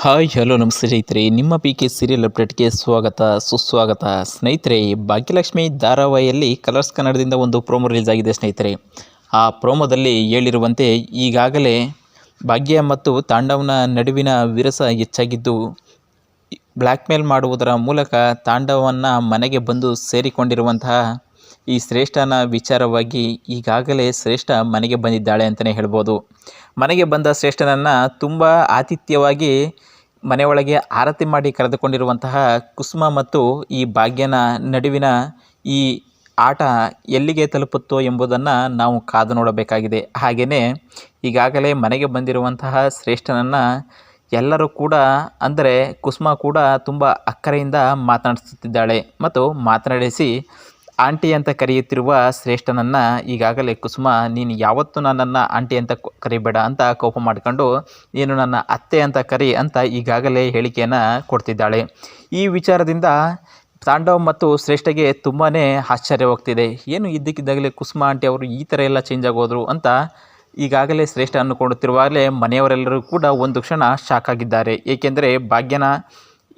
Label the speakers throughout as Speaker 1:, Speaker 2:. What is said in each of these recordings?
Speaker 1: Hi, hello, ನಮಸ್ತೆ ಸ್ನೇಹಿತರೆ. ನಿಮ್ಮ ಪಿ ಕೆ ಸೀರಿಯಲ್ ಅಪ್ಡೇಟ್ಗೆ ಸ್ವಾಗತ, ಸುಸ್ವಾಗತ. ಸ್ನೇಹಿತರೆ, ಭಾಗ್ಯಲಕ್ಷ್ಮಿ ಧಾರಾವಾಹಿಯಲ್ಲಿ ಕಲರ್ಸ್ ಕನ್ನಡದಿಂದ ಒಂದು ಪ್ರೋಮೋ ರಿಲೀಸ್ ಆಗಿದೆ ಸ್ನೇಹಿತರೆ. ಆ ಪ್ರೋಮೋದಲ್ಲಿ ಹೇಳಿರುವಂತೆ ಈಗಾಗಲೇ ಭಾಗ್ಯ ಮತ್ತು ತಾಂಡವನ ನಡುವಿನ ವಿರಸ ಹೆಚ್ಚಾಗಿದ್ದು, ಬ್ಲ್ಯಾಕ್ಮೇಲ್ ಮಾಡುವುದರ ಮೂಲಕ ತಾಂಡವನ್ನು ಮನೆಗೆ ಬಂದು ಸೇರಿಕೊಂಡಿರುವಂತಹ ಈ ಶ್ರೇಷ್ಠನ ವಿಚಾರವಾಗಿ ಈಗಾಗಲೇ ಶ್ರೇಷ್ಠ ಮನೆಗೆ ಬಂದಿದ್ದಾಳೆ ಅಂತಲೇ ಹೇಳ್ಬೋದು. ಮನೆಗೆ ಬಂದ ಶ್ರೇಷ್ಠನನ್ನು ತುಂಬ ಆತಿಥ್ಯವಾಗಿ ಮನೆಯೊಳಗೆ ಆರತಿ ಮಾಡಿ ಕರೆದುಕೊಂಡಿರುವಂತಹ ಕುಸುಮ ಮತ್ತು ಈ ಭಾಗ್ಯನ ನಡುವಿನ ಈ ಆಟ ಎಲ್ಲಿಗೆ ತಲುಪುತ್ತೋ ಎಂಬುದನ್ನು ನಾವು ಕಾದು ನೋಡಬೇಕಾಗಿದೆ. ಹಾಗೆಯೇ ಈಗಾಗಲೇ ಮನೆಗೆ ಬಂದಿರುವಂತಹ ಶ್ರೇಷ್ಠನನ್ನು ಎಲ್ಲರೂ ಕೂಡ ಅಂದರೆ ಕುಸುಮ ಕೂಡ ತುಂಬ ಅಕ್ಕರೆಯಿಂದ ಮಾತನಾಡಿಸುತ್ತಿದ್ದಾಳೆ ಮತ್ತು ಮಾತನಾಡಿಸಿ ಆಂಟಿ ಅಂತ ಕರೆಯುತ್ತಿರುವ ಶ್ರೇಷ್ಠನನ್ನು ಈಗಾಗಲೇ ಕುಸುಮ, ನೀನು ಯಾವತ್ತೂ ನನ್ನನ್ನು ಆಂಟಿ ಅಂತ ಕರಿಬೇಡ ಅಂತ ಕೋಪ ಮಾಡಿಕೊಂಡು, ನೀನು ನನ್ನ ಅತ್ತೆ ಅಂತ ಕರಿ ಅಂತ ಈಗಾಗಲೇ ಹೇಳಿಕೆಯನ್ನು ಕೊಡ್ತಿದ್ದಾಳೆ. ಈ ವಿಚಾರದಿಂದ ತಾಂಡವ್ ಮತ್ತು ಶ್ರೇಷ್ಠಗೆ ತುಂಬಾ ಆಶ್ಚರ್ಯವಾಗ್ತಿದೆ. ಏನು ಇದ್ದಕ್ಕಿದ್ದಾಗಲೇ ಕುಸುಮ ಆಂಟಿ ಅವರು ಈ ಥರ ಎಲ್ಲ ಚೇಂಜ್ ಆಗೋದ್ರು ಅಂತ ಈಗಾಗಲೇ ಶ್ರೇಷ್ಠ ಅಂದುಕೊಳ್ಳುತ್ತಿರುವಾಗಲೇ ಮನೆಯವರೆಲ್ಲರೂ ಕೂಡ ಒಂದು ಕ್ಷಣ ಶಾಕ್ ಆಗಿದ್ದಾರೆ. ಏಕೆಂದರೆ ಭಾಗ್ಯನ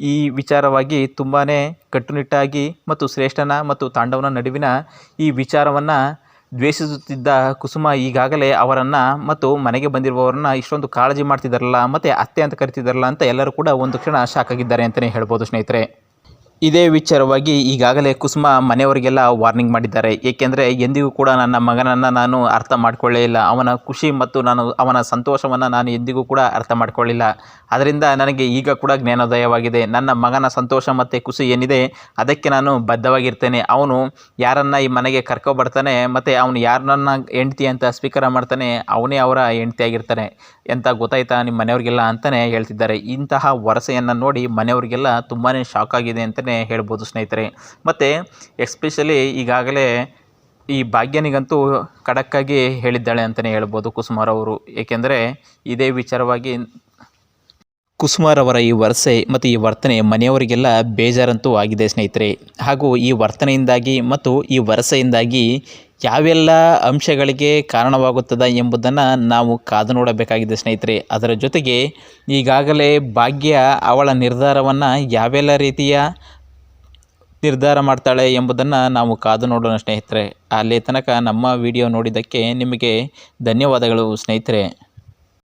Speaker 1: ಈ ವಿಚಾರವಾಗಿ ತುಂಬಾ ಕಟ್ಟುನಿಟ್ಟಾಗಿ ಮತ್ತು ಶ್ರೇಷ್ಠನ ಮತ್ತು ತಾಂಡವನ ನಡುವಿನ ಈ ವಿಚಾರವನ್ನು ದ್ವೇಷಿಸುತ್ತಿದ್ದ ಕುಸುಮ ಈಗಾಗಲೇ ಅವರನ್ನು ಮತ್ತು ಮನೆಗೆ ಬಂದಿರುವವರನ್ನ ಇಷ್ಟೊಂದು ಕಾಳಜಿ ಮಾಡ್ತಿದ್ದಾರಲ್ಲ ಮತ್ತು ಅತ್ತೆ ಅಂತ ಕರಿತಿದ್ದಾರಲ್ಲ ಅಂತ ಎಲ್ಲರೂ ಕೂಡ ಒಂದು ಕ್ಷಣ ಶಾಕ್ ಆಗಿದ್ದಾರೆ ಅಂತಲೇ ಹೇಳ್ಬೋದು ಸ್ನೇಹಿತರೆ. ಇದೇ ವಿಚಾರವಾಗಿ ಈಗಾಗಲೇ ಕುಸುಮ ಮನೆಯವರಿಗೆಲ್ಲ ವಾರ್ನಿಂಗ್ ಮಾಡಿದ್ದಾರೆ. ಏಕೆಂದರೆ ಎಂದಿಗೂ ಕೂಡ ನನ್ನ ಮಗನನ್ನು ನಾನು ಅರ್ಥ ಮಾಡಿಕೊಳ್ಳೇ ಇಲ್ಲ. ಅವನ ಖುಷಿ ಮತ್ತು ನಾನು ಅವನ ಸಂತೋಷವನ್ನು ನಾನು ಎಂದಿಗೂ ಕೂಡ ಅರ್ಥ ಮಾಡಿಕೊಳ್ಳಿಲ್ಲ. ಅದರಿಂದ ನನಗೆ ಈಗ ಕೂಡ ಜ್ಞಾನೋದಯವಾಗಿದೆ. ನನ್ನ ಮಗನ ಸಂತೋಷ ಮತ್ತು ಖುಷಿ ಏನಿದೆ ಅದಕ್ಕೆ ನಾನು ಬದ್ಧವಾಗಿರ್ತೇನೆ. ಅವನು ಯಾರನ್ನು ಈ ಮನೆಗೆ ಕರ್ಕೊಬರ್ತಾನೆ ಮತ್ತು ಅವನು ಯಾರನ್ನ ಹೆಂಡ್ತಿ ಅಂತ ಸ್ವೀಕಾರ ಮಾಡ್ತಾನೆ ಅವನೇ ಅವರ ಹೆಂಡ್ತಿಯಾಗಿರ್ತಾನೆ ಎಂತ ಗೊತ್ತಾಯ್ತಾ ನಿಮ್ಮ ಮನೆಯವ್ರಿಗೆಲ್ಲ ಅಂತಲೇ ಹೇಳ್ತಿದ್ದಾರೆ. ಇಂತಹ ವರಸೆಯನ್ನು ನೋಡಿ ಮನೆಯವರಿಗೆಲ್ಲ ತುಂಬಾ ಶಾಕ್ ಆಗಿದೆ ಅಂತಲೇ ಹೇಳ್ಬೋದು ಸ್ನೇಹಿತರೆ. ಮತ್ತು ಎಸ್ಪೆಷಲಿ ಈಗಾಗಲೇ ಈ ಭಾಗ್ಯನಿಗಂತೂ ಖಡಕ್ಕಾಗಿ ಹೇಳಿದ್ದಾಳೆ ಅಂತಲೇ ಹೇಳ್ಬೋದು ಕುಸುಮಾರವರು ಏಕೆಂದರೆ ಇದೇ ವಿಚಾರವಾಗಿ ಕುಸುಮಾರವರ ಈ ವರಸೆ ಮತ್ತು ಈ ವರ್ತನೆ ಮನೆಯವರಿಗೆಲ್ಲ ಬೇಜಾರಂತೂ ಆಗಿದೆ ಸ್ನೇಹಿತರೆ. ಹಾಗೂ ಈ ವರ್ತನೆಯಿಂದಾಗಿ ಮತ್ತು ಈ ವರಸೆಯಿಂದಾಗಿ ಯಾವೆಲ್ಲ ಅಂಶಗಳಿಗೆ ಕಾರಣವಾಗುತ್ತದೆ ಎಂಬುದನ್ನು ನಾವು ಕಾದು ನೋಡಬೇಕಾಗಿದೆ ಸ್ನೇಹಿತರೆ. ಅದರ ಜೊತೆಗೆ ಈಗಾಗಲೇ ಭಾಗ್ಯ ಅವಳ ನಿರ್ಧಾರವನ್ನು ಯಾವೆಲ್ಲ ರೀತಿಯ ನಿರ್ಧಾರ ಮಾಡ್ತಾಳೆ ಎಂಬುದನ್ನು ನಾವು ಕಾದು ನೋಡೋಣ ಸ್ನೇಹಿತರೆ. ಅಲ್ಲಿ ತನಕ ನಮ್ಮ ವಿಡಿಯೋ ನೋಡಿದ್ದಕ್ಕೆ ನಿಮಗೆ ಧನ್ಯವಾದಗಳು ಸ್ನೇಹಿತರೆ.